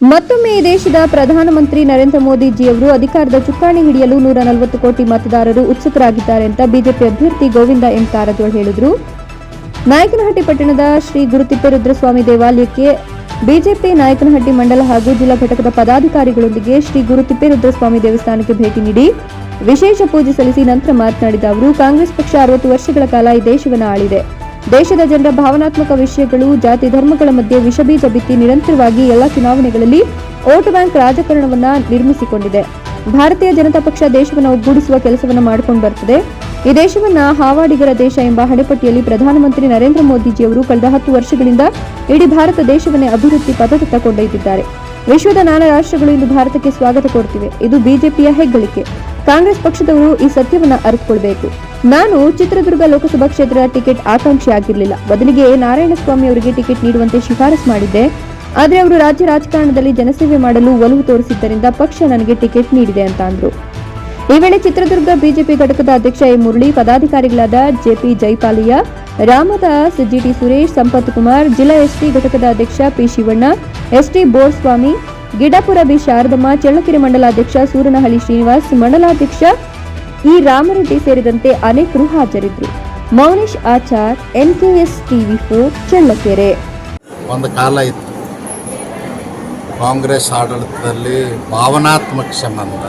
ಮತ್ತೊಮ್ಮೆ ಈ ದೇಶದ ಪ್ರಧಾನಮಂತ್ರಿ ನರೇಂದ್ರ ಮೋದಿಜಿಯವರು ಅಧಿಕಾರದ ಚುಕ್ಕಾಣಿ ಹಿಡಿಯಲು ನೂರ ನಲವತ್ತು ಕೋಟಿ ಮತದಾರರು ಉತ್ಸುಕರಾಗಿದ್ದಾರೆ ಅಂತ ಬಿಜೆಪಿ ಅಭ್ಯರ್ಥಿ ಗೋವಿಂದ ಎಂ ಕಾರಜೋಳ್ ಹೇಳಿದರು. ನಾಯಕನಹಟ್ಟಿ ಪಟ್ಟಣದ ಶ್ರೀ ಗುರುತಿಪ್ಪೇರುದ್ರಸ್ವಾಮಿ ದೇವಾಲಯಕ್ಕೆ ಬಿಜೆಪಿ ನಾಯಕನಹಟ್ಟಿ ಮಂಡಲ ಹಾಗೂ ಜಿಲ್ಲಾ ಘಟಕದ ಪದಾಧಿಕಾರಿಗಳೊಂದಿಗೆ ಶ್ರೀ ಗುರುತಿಪ್ಪೇರುದ್ರಸ್ವಾಮಿ ದೇವಸ್ಥಾನಕ್ಕೆ ಭೇಟಿ ನೀಡಿ ವಿಶೇಷ ಪೂಜೆ ಸಲ್ಲಿಸಿ ನಂತರ ಮಾತನಾಡಿದ ಅವರು, ಕಾಂಗ್ರೆಸ್ ಪಕ್ಷ ಅರವತ್ತು ವರ್ಷಗಳ ಕಾಲ ಈ ದೇಶವನ್ನು ಆಳಿದೆ. ದೇಶದ ಜನರ ಭಾವನಾತ್ಮಕ ವಿಷಯಗಳು, ಜಾತಿ ಧರ್ಮಗಳ ಮಧ್ಯೆ ವಿಷಬೀಜ ಬಿತ್ತಿ ನಿರಂತರವಾಗಿ ಎಲ್ಲ ಚುನಾವಣೆಗಳಲ್ಲಿ ವೋಟ್ ಬ್ಯಾಂಕ್ ರಾಜಕಾರಣವನ್ನ ನಿರ್ಮಿಸಿಕೊಂಡಿದೆ. ಭಾರತೀಯ ಜನತಾ ಪಕ್ಷ ದೇಶವನ್ನು ಒಗ್ಗೂಡಿಸುವ ಕೆಲಸವನ್ನು ಮಾಡಿಕೊಂಡು ಬರುತ್ತದೆ ಈ ದೇಶವನ್ನ ಹಾವಾಡಿಗರ ದೇಶ ಎಂಬ ಹಣೆಪಟ್ಟಿಯಲ್ಲಿ ಪ್ರಧಾನಮಂತ್ರಿ ನರೇಂದ್ರ ಮೋದಿಜಿಯವರು ಕಳೆದ ಹತ್ತು ವರ್ಷಗಳಿಂದ ಇಡೀ ಭಾರತ ದೇಶವನ್ನೇ ಅಭಿವೃದ್ಧಿ ಪಥದತ್ತ ಕೊಂಡೊಯ್ದಿದ್ದಾರೆ ವಿಶ್ವದ ನಾನಾ ರಾಷ್ಟ್ರಗಳು ಇಂದು ಭಾರತಕ್ಕೆ ಸ್ವಾಗತ ಕೊಡ್ತಿವೆ ಇದು ಬಿಜೆಪಿಯ ಹೆಗ್ಗಳಿಕೆ. ಕಾಂಗ್ರೆಸ್ ಪಕ್ಷದವರು ಈ ಸತ್ಯವನ್ನ ಅರಿತುಕೊಳ್ಬೇಕು. ನಾನು ಚಿತ್ರದುರ್ಗ ಲೋಕಸಭಾ ಕ್ಷೇತ್ರದ ಟಿಕೆಟ್ ಆಕಾಂಕ್ಷಿ ಆಗಿರಲಿಲ್ಲ. ಬದಲಿಗೆ ನಾರಾಯಣಸ್ವಾಮಿ ಅವರಿಗೆ ಟಿಕೆಟ್ ನೀಡುವಂತೆ ಶಿಫಾರಸು ಮಾಡಿದ್ದೆ. ಆದರೆ ಅವರು ರಾಜ್ಯ ರಾಜಕಾರಣದಲ್ಲಿ ಜನಸೇವೆ ಮಾಡಲು ಒಲವು ತೋರಿಸಿದ್ದರಿಂದ ಪಕ್ಷ ನನಗೆ ಟಿಕೆಟ್ ನೀಡಿದೆ ಅಂತ ಅಂದ್ರು ಈ ವೇಳೆ ಚಿತ್ರದುರ್ಗ ಬಿಜೆಪಿ ಘಟಕದ ಅಧ್ಯಕ್ಷ ಎ ಮುರಳಿ, ಪದಾಧಿಕಾರಿಗಳಾದ ಜೆಪಿ ಜೈಪಾಲಿಯ, ರಾಮದಾಸ್ ಜಿಟಿ ಸುರೇಶ್, ಸಂಪತ್ ಕುಮಾರ್, ಜಿಲ್ಲಾ ಎಸ್ಟಿ ಘಟಕದ ಅಧ್ಯಕ್ಷ P Shivanna ST Borswamy Gidapura B Sharadamma, Challakere ಮಂಡಲಾಧ್ಯಕ್ಷ Suranahalli Srinivas, ಮಂಡಲಾಧ್ಯಕ್ಷ ಇ ರಾಮರೆಡ್ಡಿ ಸೇರಿದಂತೆ ಅನೇಕರು ಹಾಜರಿದ್ದರು. Mounesh Achar, NKS TV four, Challakere. ಒಂದು ಕಾಲ ಇತ್ತು. ಕಾಂಗ್ರೆಸ್ ಆಡಳಿತದಲ್ಲಿ ಭಾವನಾತ್ಮಕ ಸಂಬಂಧ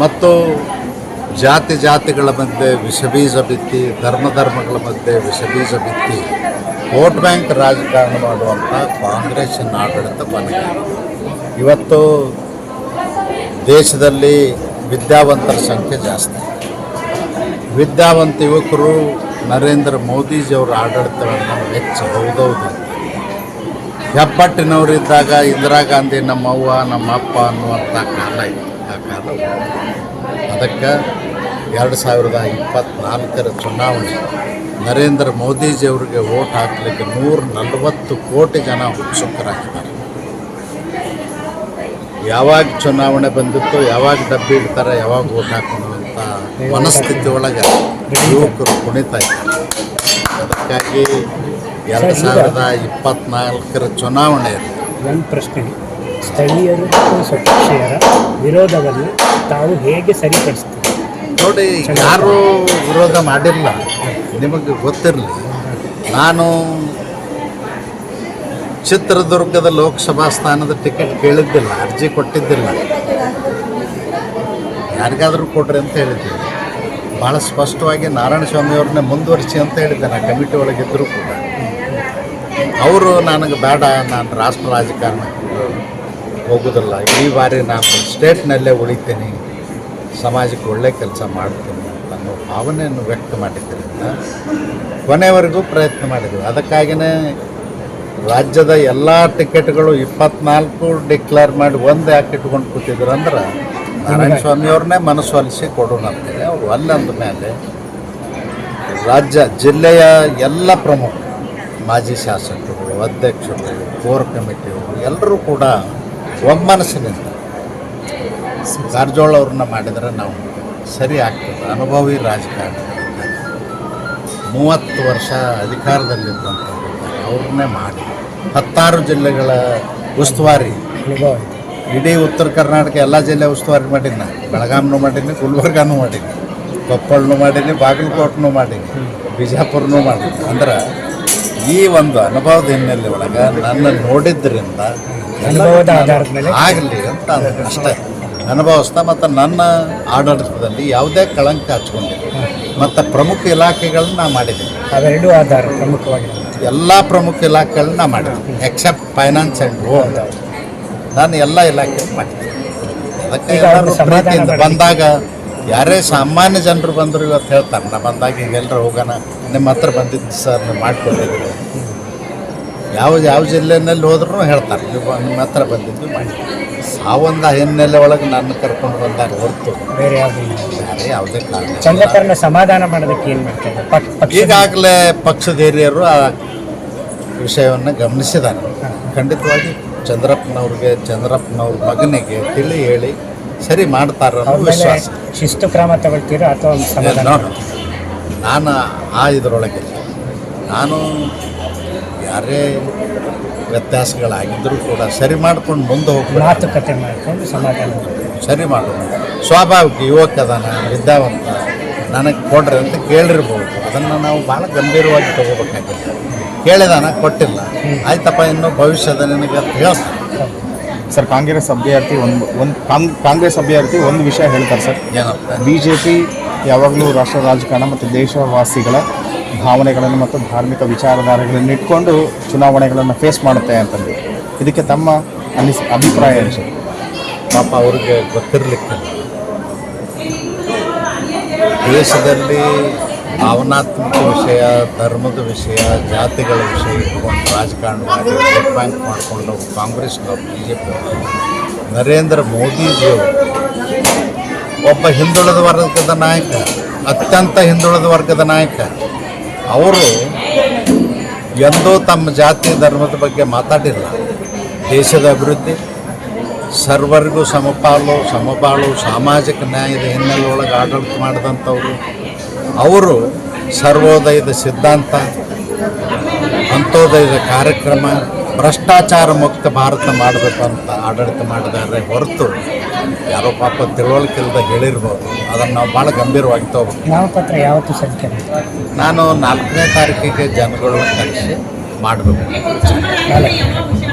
ಮತ್ತು ಜಾತಿ ಜಾತಿಗಳ ಮಧ್ಯೆ ವಿಷಬೀಜ ಬಿತ್ತಿ, ಧರ್ಮ ಧರ್ಮಗಳ ಮಧ್ಯೆ ವಿಷಬೀಜ ಬಿತ್ತಿ ವೋಟ್ ಬ್ಯಾಂಕ್ ರಾಜಕಾರಣ ಮಾಡುವಂಥ ಕಾಂಗ್ರೆಸ್ಸಿನ ಆಡಳಿತ ಕೊನೆಗೆ ಇವತ್ತು ದೇಶದಲ್ಲಿ ವಿದ್ಯಾವಂತರ ಸಂಖ್ಯೆ ಜಾಸ್ತಿ. ವಿದ್ಯಾವಂತ ಯುವಕರು ನರೇಂದ್ರ ಮೋದಿಜಿಯವರ ಆಡಳಿತವನ್ನು ಹೆಚ್ಚು ಹೌದೌದು ಹೆಬ್ಬಟ್ಟಿನವರಿದ್ದಾಗ ಇಂದಿರಾ ಗಾಂಧಿ ನಮ್ಮವ್ವ, ನಮ್ಮಪ್ಪ ಅನ್ನುವಂಥ ಕಾಲ ಇತ್ತು ಆ ಕಾಲ. ಅದಕ್ಕೆ ಎರಡು ಸಾವಿರದ ಇಪ್ಪತ್ತ್ನಾಲ್ಕರ ಚುನಾವಣೆ. ನರೇಂದ್ರ ಮೋದಿಜಿಯವರಿಗೆ ವೋಟ್ ಹಾಕಲಿಕ್ಕೆ ನೂರ ನಲವತ್ತು ಕೋಟಿ ಜನ ಉತ್ಸುಕರಾಗಿದ್ದಾರೆ. ಯಾವಾಗ ಚುನಾವಣೆ ಬಂದಿತ್ತು, ಯಾವಾಗ ಡಬ್ಬಿ ಇಡ್ತಾರೆ, ಯಾವಾಗ ವೋಟ್ ಹಾಕೋಣಂತ ಮನಸ್ಥಿತಿ ಒಳಗೆ ಯುವಕರು ಕುಣಿತಾ ಇದ್ದಾರೆ. ಅದಕ್ಕಾಗಿ ಎರಡು ಸಾವಿರದ ಇಪ್ಪತ್ನಾಲ್ಕರ ಚುನಾವಣೆಯಲ್ಲಿ ಒಂದು ಪ್ರಶ್ನೆ. ಸ್ಥಳೀಯರು ಮತ್ತು ಸ್ವಪಕ್ಷೀಯರ ವಿರೋಧವನ್ನು ತಾವು ಹೇಗೆ ಸರಿಪಡಿಸ್ತೀವಿ ನೋಡಿ, ಯಾರು ವಿರೋಧ ಮಾಡಿಲ್ಲ. ನಿಮಗೆ ಗೊತ್ತಿರಲಿ, ನಾನು ಚಿತ್ರದುರ್ಗದ ಲೋಕಸಭಾ ಸ್ಥಾನದ ಟಿಕೆಟ್ ಕೇಳಿದ್ದಿಲ್ಲ, ಅರ್ಜಿ ಕೊಟ್ಟಿದ್ದಿಲ್ಲ. ಯಾರಿಗಾದರೂ ಕೊಡ್ರಿ ಅಂತ ಹೇಳಿದ್ದೀನಿ ಭಾಳ ಸ್ಪಷ್ಟವಾಗಿ ನಾರಾಯಣ ಸ್ವಾಮಿಯವ್ರನ್ನೇ ಮುಂದುವರಿಸಿ ಅಂತ ಹೇಳಿದ್ದೆ ನಾನು ಕಮಿಟಿ ಒಳಗಿದ್ದರೂ ಕೂಡ. ಅವರು ನನಗೆ ಬೇಡ, ನಾನು ರಾಷ್ಟ್ರ ರಾಜಕಾರಣಕ್ಕೆ ಹೋಗೋದಿಲ್ಲ. ಈ ಬಾರಿ ನಾನು ಸ್ಟೇಟ್ನಲ್ಲೇ ಉಳಿತೀನಿ. ಸಮಾಜಕ್ಕೆ ಒಳ್ಳೆ ಕೆಲಸ ಮಾಡ್ತೀನಿ ಅನ್ನೋ ಭಾವನೆಯನ್ನು ವ್ಯಕ್ತ ಮಾಡಿದ್ದರಿಂದ ಕೊನೆವರೆಗೂ ಪ್ರಯತ್ನ ಮಾಡಿದ್ವಿ. ಅದಕ್ಕಾಗಿಯೇ ರಾಜ್ಯದ ಎಲ್ಲ ಟಿಕೆಟ್ಗಳು ಇಪ್ಪತ್ನಾಲ್ಕು ಡಿಕ್ಲೇರ್ ಮಾಡಿ ಒಂದು ಯಾಕೆ ಇಟ್ಕೊಂಡು ಕೂತಿದ್ರು ಅಂದ್ರೆ ನಾರಾಯಣ ಸ್ವಾಮಿಯವ್ರನ್ನೇ ಮನಸ್ಸೊಲಿಸಿ ಕೊಡೋಣ ಅಂತೇಳಿ ಅವರು ಅಲ್ಲಂದ ಮೇಲೆ ರಾಜ್ಯ ಜಿಲ್ಲೆಯ ಎಲ್ಲ ಪ್ರಮುಖ ಮಾಜಿ ಶಾಸಕರು ಅಧ್ಯಕ್ಷರು ಕೋರ್ ಕಮಿಟಿಯವರು ಎಲ್ಲರೂ ಕೂಡ ಒಮ್ಮನಸ್ಸಿನಿಂದ ಕಾರಜೋಳ ಅವ್ರನ್ನ ಮಾಡಿದರೆ ನಾವು ಸರಿ ಆಗ್ತದೆ. ಅನುಭವಿ ರಾಜಕಾರಣ. ಮೂವತ್ತು ವರ್ಷ ಅಧಿಕಾರದಲ್ಲಿದ್ದಂಥ ಅವ್ರನ್ನೇ ಮಾಡಿ. ಹತ್ತಾರು ಜಿಲ್ಲೆಗಳ ಉಸ್ತುವಾರಿ. ಇಡೀ ಉತ್ತರ ಕರ್ನಾಟಕ ಎಲ್ಲ ಜಿಲ್ಲೆ ಉಸ್ತುವಾರಿ ಮಾಡೀನಿ ನಾನು ಬೆಳಗಾಂನೂ ಮಾಡೀನಿ ಗುಲ್ಬರ್ಗಾನು ಮಾಡೀನಿ ಕೊಪ್ಪಳನೂ ಮಾಡೀನಿ ಬಾಗಲಕೋಟನು ಮಾಡೀನಿ ಬಿಜಾಪುರನೂ ಮಾಡೀನಿ ಅಂದ್ರೆ ಈ ಒಂದು ಅನುಭವದ ಹಿನ್ನೆಲೆ ಒಳಗೆ ನನ್ನ ನೋಡಿದ್ರಿಂದ ಆಗಲಿ ಅಂತ ಅಷ್ಟೇ. ಅನುಭವಿಸ್ತಾ ಮತ್ತು ನನ್ನ ಆಡಳಿತದಲ್ಲಿ ಯಾವುದೇ ಕಳಂಕ ಹಚ್ಕೊಂಡಿಲ್ಲ. ಮತ್ತು ಪ್ರಮುಖ ಇಲಾಖೆಗಳನ್ನ ನಾ ಮಾಡಿದ್ದೀನಿ. ಅವೆರಡೂ ಆಧಾರ ಪ್ರಮುಖವಾಗಿ. ಎಲ್ಲ ಪ್ರಮುಖ ಇಲಾಖೆಗಳನ್ನ ಮಾಡಿದ್ದೀನಿ. ಎಕ್ಸೆಪ್ಟ್ ಫೈನಾನ್ಸ್ ಆ್ಯಂಡ್ ರೋಡ್ ನಾನು ಎಲ್ಲ ಇಲಾಖೆ ಮಾಡಿದ್ದೀನಿ. ಅದಕ್ಕೆ ಎಲ್ಲರೂ ಪ್ರೀತಿಯಿಂದ ಬಂದಾಗ ಯಾರೇ ಸಾಮಾನ್ಯ ಜನರು ಬಂದರು ಇವತ್ತು ಹೇಳ್ತಾರೆ ನಾ ಬಂದಾಗ ಈಗ ಎಲ್ಲರೂ ಹೋಗೋಣ ನಿಮ್ಮ ಹತ್ರ ಬಂದಿದ್ದು ಸರ್ ನೀವು ಮಾಡಿಕೊಟ್ಟಿದ್ದೀರಿ ಯಾವ ಯಾವ ಜಿಲ್ಲೆನಲ್ಲಿ ಹೋದ್ರೂ ಹೇಳ್ತಾರೆ. ನೀವು ನಿಮ್ಮ ಹತ್ರ ಬಂದಿದ್ದು ಮಾಡಿ ಆ ಒಂದು ಹಿನ್ನೆಲೆ ಒಳಗೆ ನನ್ನ ಕರ್ಕೊಂಡು ಬಂದಾಗ ಹೊರತು. ಬೇರೆ ಯಾವುದಿಲ್ಲ ಬೇರೆ ಯಾವುದೇ ಕಾರಣ ಚಂದ್ರಕರ್ಣ ಸಮಾಧಾನ ಮಾಡೋದಕ್ಕೆ ಏನು ಮಾಡ್ತಾರೆ? ಈಗಾಗಲೇ ಪಕ್ಷದ ಹಿರಿಯರು ಆ ವಿಷಯವನ್ನು ಗಮನಿಸಿದ್ದಾರೆ. ಖಂಡಿತವಾಗಿ ಚಂದ್ರಪ್ಪನವ್ರಿಗೆ ಚಂದ್ರಪ್ಪನವ್ರ ಮಗನಿಗೆ ತಿಳಿ ಹೇಳಿ ಸರಿ ಮಾಡ್ತಾರ ವಿಶ್ವಾಸ. ಶಿಸ್ತು ಕ್ರಮ ತಗೊಳ್ತೀರಾ ಅಥವಾ ನಾನು ಆ ಇದರೊಳಗೆ ನಾನು ಯಾರೇ ವ್ಯತ್ಯಾಸಗಳಾಗಿದ್ದರೂ ಕೂಡ ಸರಿ ಮಾಡ್ಕೊಂಡು ಮುಂದೆ ಹೋಗಿ ಮಾತುಕತೆ ಮಾಡಿಕೊಂಡು ಸಮಾಧಾನ. ಸರಿ ಮಾಡೋಣ ಸ್ವಾಭಾವಿಕ ಯುವಕ ಅದಾನ ವಿದ್ಯಾವಂತ ನನಗೆ ಕೊಡ್ರಿ ಅಂತ ಕೇಳಿರ್ಬೋದು. ಅದನ್ನು ನಾವು ಭಾಳ ಗಂಭೀರವಾಗಿ ತಗೋಬೇಕಾಗಿಲ್ಲ. ಕೇಳಿದಾನ ಕೊಟ್ಟಿಲ್ಲ. ಆಯ್ತಪ್ಪ ಇನ್ನು ಭವಿಷ್ಯದ ನಿನಗೆ ಅಂತ ಹೇಳ್ತಾನೆ. ಸರ್ ಕಾಂಗ್ರೆಸ್ ಅಭ್ಯರ್ಥಿ ಒಂದು ಒಂದು ಕಾಂಗ್ರೆಸ್ ಅಭ್ಯರ್ಥಿ ಒಂದು ವಿಷಯ ಹೇಳ್ತಾರೆ ಸರ್. ಏನಪ್ಪ ಬಿ ಜೆ ಪಿ ಯಾವಾಗಲೂ ರಾಷ್ಟ್ರ ರಾಜಕಾರಣ ಮತ್ತು ದೇಶವಾಸಿಗಳ ಭಾವನೆಗಳನ್ನು ಮತ್ತು ಧಾರ್ಮಿಕ ವಿಚಾರಧಾರೆಗಳನ್ನು ಇಟ್ಕೊಂಡು ಚುನಾವಣೆಗಳನ್ನು ಫೇಸ್ ಮಾಡುತ್ತೆ ಅಂತಂದು ಇದಕ್ಕೆ ತಮ್ಮ ಅನಿಸ್, ಅಭಿಪ್ರಾಯ ಸರ್? ಪಾಪ ಅವ್ರಿಗೆ ಗೊತ್ತಿರಲಿಕ್ಕೆ ದೇಶದಲ್ಲಿ ಭಾವನಾತ್ಮಕ ವಿಷಯ, ಧರ್ಮದ ವಿಷಯ, ಜಾತಿಗಳ ವಿಷಯ ಇಟ್ಕೊಂಡು ರಾಜಕಾರಣ ಬ್ಯಾಂಕ್ ಮಾಡಿಕೊಂಡು ಕಾಂಗ್ರೆಸ್ ಬಿ ಜೆ ನರೇಂದ್ರ ಮೋದಿಜಿಯವರು ಒಬ್ಬ ಹಿಂದುಳಿದ ವರ್ಗದ ನಾಯಕ, ಅತ್ಯಂತ ಹಿಂದುಳಿದ ವರ್ಗದ ನಾಯಕ. ಅವರು ಎಂದೂ ತಮ್ಮ ಜಾತಿ ಧರ್ಮದ ಬಗ್ಗೆ ಮಾತಾಡಿಲ್ಲ. ದೇಶದ ಅಭಿವೃದ್ಧಿ, ಸರ್ವರಿಗೂ ಸಮಪಾಲು ಸಮಪಾಲು ಸಾಮಾಜಿಕ ನ್ಯಾಯದ ಹಿನ್ನೆಲೆ ಒಳಗೆ ಆಡಳಿತ ಮಾಡಿದಂಥವ್ರು. ಅವರು ಸರ್ವೋದಯದ ಸಿದ್ಧಾಂತ, ಅಂತ್ಯೋದಯದ ಕಾರ್ಯಕ್ರಮ ಭ್ರಷ್ಟಾಚಾರ ಮುಕ್ತ ಭಾರತ ಮಾಡಬೇಕು ಅಂತ ಆಡಳಿತ ಮಾಡಿದ್ದಾರೆ ಹೊರತು ಯಾರೋ ಪಾಪ ತಿಳುವಳಿಕೆ ಇಲ್ಲದೆ ಹೇಳಿರ್ಬೋದು. ಅದನ್ನು ನಾವು ಭಾಳ ಗಂಭೀರವಾಗಿ ತಗೋಬೇಕು. ಯಾವ ಪತ್ರ ಯಾವತ್ತು ಸಂಖ್ಯೆ ನಾನು ನಾಲ್ಕನೇ ತಾರೀಕಿಗೆ ಜನಗಳನ್ನ ಕರೆಸಿ ಮಾಡಬೇಕು.